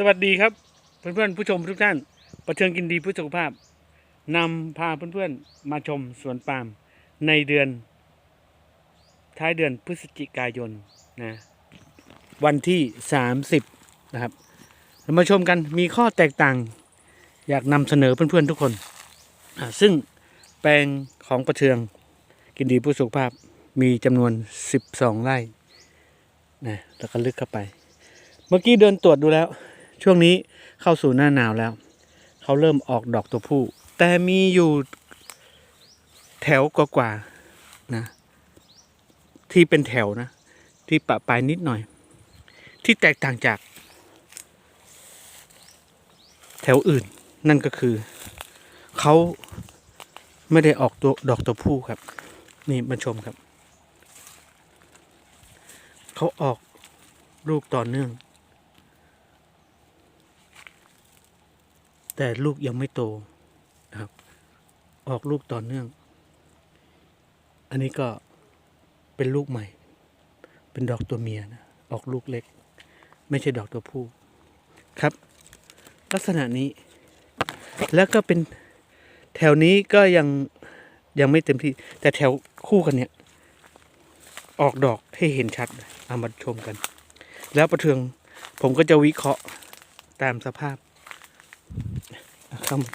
สวัสดีครับเพื่อนๆผู้ชมทุกท่าน ประเทิงกินดีเพื่อสุขภาพนำพาเพื่อนๆมาชมสวนปาล์มในเดือน ท้ายเดือนพฤศจิกายนนะวันที่ 30 นะครับเรามาชมกันมีข้อแตกต่าง อยากนำเสนอเพื่อนๆทุกคน ซึ่งแปลงของประเทืองกินดีเพื่อสุขภาพมีจำนวน 12 ไร่นะแล้วก็ลึกเข้าไป เมื่อกี้เดินตรวจดูแล้ว ช่วงนี้เข้าสู่หน้าหนาวแล้ว เขาเริ่มออกดอกตัวผู้ แต่มีอยู่แถวกว่าๆนะ ที่เป็นแถวนะ ที่ปะปลายนิดหน่อย ที่แตกต่างจาก แถวอื่นนั่นก็คือ เขาไม่ได้ออกตัวดอกตัวผู้ครับ นี่มาชมครับ เขาออกลูกต่อเนื่อง แต่ลูกยังไม่โตนะครับ ออกลูกต่อเนื่อง อันนี้ก็เป็นลูกใหม่ เป็นดอกตัวเมียนะออกลูกเล็ก ไม่ใช่ดอกตัวผู้ครับ ลักษณะนี้ แล้วก็เป็นแถวนี้ก็ยังยังไม่เต็มที่ แต่แถวคู่กันเนี่ย ออกดอกให้เห็นชัดเอามาชมกัน แล้วประเทืองผมก็จะวิเคราะห์ตามสภาพ เข้ามา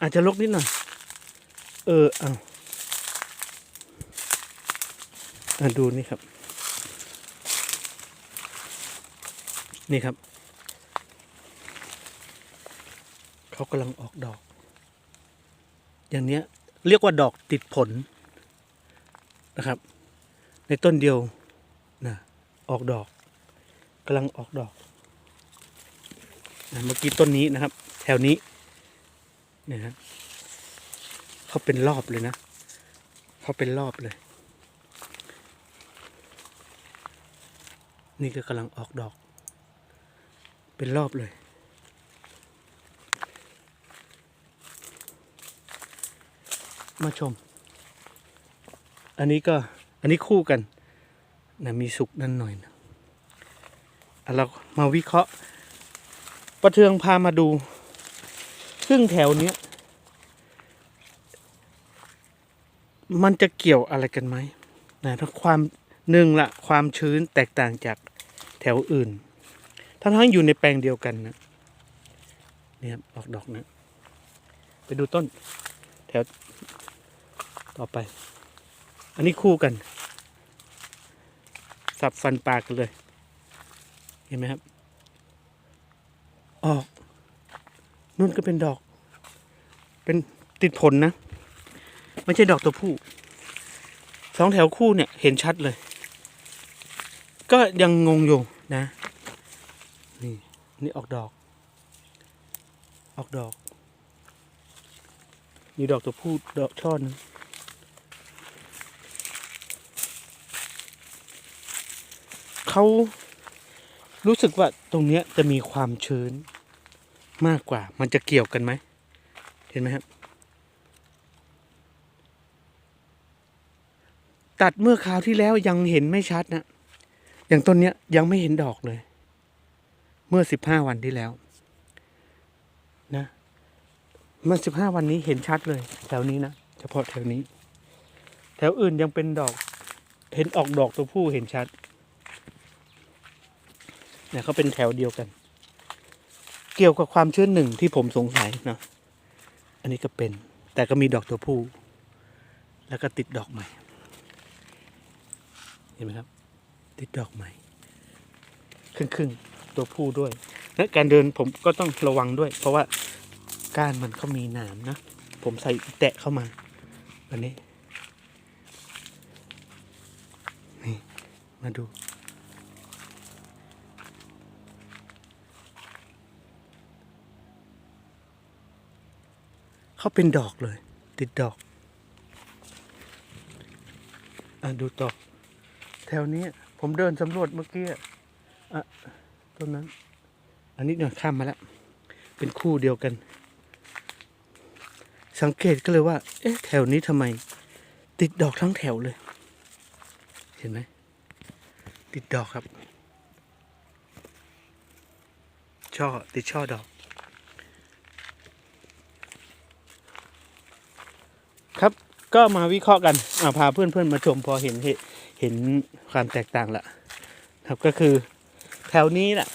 อาจจะลกนิดหน่อย เออเอาอะดูนี่ครับ นี่ครับ เขากำลังออกดอก อย่างเนี้ย เรียกว่าดอกติดผลนะครับ ในต้นเดียวนะออกดอกกำลังออกดอก นะเมื่อกี้ต้นนี้นะครับ แถวนี้เนี่ยฮะเขาเป็นรอบเลยนะเขาเป็นรอบเลย นี่ก็กำลังออกดอก เป็นรอบเลยมาชม อันนี้ก็อันนี้คู่กันนะมีสุกนั่นหน่อยนะอะเรามาวิเคราะห์ ประเทืองพามาดู ซึ่งแถวเนี้ย มันจะเกี่ยวอะไรกันไหมนะถ้าความหนึ่งละความชื้นแตกต่างจากแถวอื่น ทั้งทั้งอยู่ในแปลงเดียวกันนะเนี่ยครับออกดอกนะ ไปดูต้น แถวต่อไป อันนี้คู่กัน สับฟันปากกันเลย เห็นไหมครับ ออกนู่นก็เป็นดอก เป็นติดผลนะ ไม่ใช่ดอกตัวผู้สองแถวคู่เนี่ยเห็นชัดเลย ก็ยังงงอยู่นะ นี่นี่ออกดอก ออกดอก มีดอกตัวผู้ดอกช่อหนึงเขา รู้สึกว่าตรงเนี้ยจะมีความชื้นมากกว่า มันจะเกี่ยวกันไหม เห็นไหมครับ ตัดเมื่อคราวที่แล้วยังเห็นไม่ชัดนะ อย่างต้นเนี้ยยังไม่เห็นดอกเลย เมื่อสิบห้าวันที่แล้ว นะเมื่อสิบห้าวันนี้เห็นชัดเลย แถวนี้นะ เฉพาะแถวนี้ แถวอื่นยังเป็นดอก เห็นออกดอกตัวผู้เห็นชัด เนี่ยเขาเป็นแถวเดียวกัน เกี่ยวกับความชื้นหนึ่งที่ผมสงสัยเนาะอันนี้ก็เป็น แต่ก็มีดอกตัวผู้ แล้วก็ติดดอกใหม่ เห็นไหมครับ ติดดอกใหม่ ครึ่งครึ่งๆตัวผู้ด้วยและการเดินผมก็ต้องระวังด้วย เพราะว่าก้านมันเขามีหนามนะ ผมใส่แตะเข้ามาอันนี้ นี่ มาดู เขาเป็นดอกเลย ติดดอกอะดูต่อแถวนี้ผมเดินสำรวจเมื่อกี้อะต้นนั้น อันนี้เนี่ยข้ามมาแล้ว เป็นคู่เดียวกัน สังเกตก็เลยว่า เอ๊ะ แถวนี้ทำไม ติดดอกทั้งแถวเลย เห็นไหม ติดดอกครับ ช่อติดช่อดอก ครับก็มาวิเคราะห์กันอาพาเพื่อนๆมาชมพอเห็นเหเห็นความแตกต่างละครับก็คือแถวนี้แหละ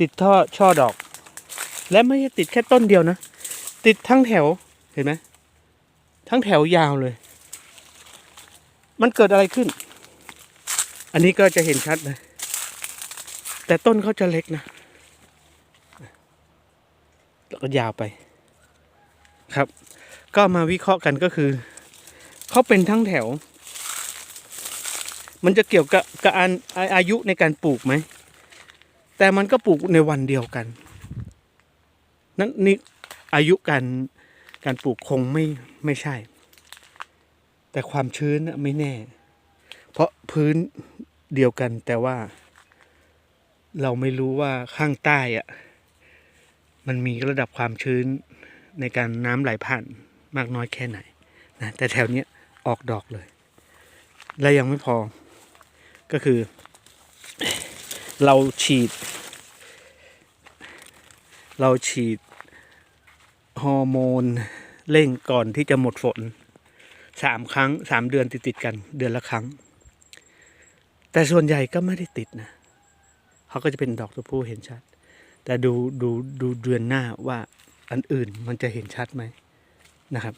ติดท่อช่อดอก และไม่ใช่ติดแค่ต้นเดียวนะ ติดทั้งแถวเห็นไหมทั้งแถวยาวเลย มันเกิดอะไรขึ้น อันนี้ก็จะเห็นชัดเลยแต่ต้นเขาจะเล็กนะแล้วก็ยาวไป ครับ ก็มาวิเคราะห์กันก็คือเขาเป็นทั้งแถว มันจะเกี่ยวกับกับอาอาอายุในการปลูกไหม แต่มันก็ปลูกในวันเดียวกัน นั่นนี่อายุการการปลูกคงไม่ไม่ใช่ แต่ความชื้นน่ะไม่แน่ เพราะพื้นเดียวกันแต่ว่า เราไม่รู้ว่าข้างใต้อะมันมีระดับความชื้นในการน้ำไหลผ่าน มากน้อยแค่ไหนนะแต่แถวเนี้ยออกดอกเลย และยังไม่พอก็คือ เราฉีด เราฉีดฮอร์โมนเร่งก่อนที่จะหมดฝนสามครั้งสามเดือนติดๆกันเดือนละครั้ง แต่ส่วนใหญ่ก็ไม่ได้ติดนะเขาก็จะเป็นดอกตัวผู้เห็นชัด แต่ดูดูดูเดือนหน้าว่าอันอื่นมันจะเห็นชัดไหม นะครับ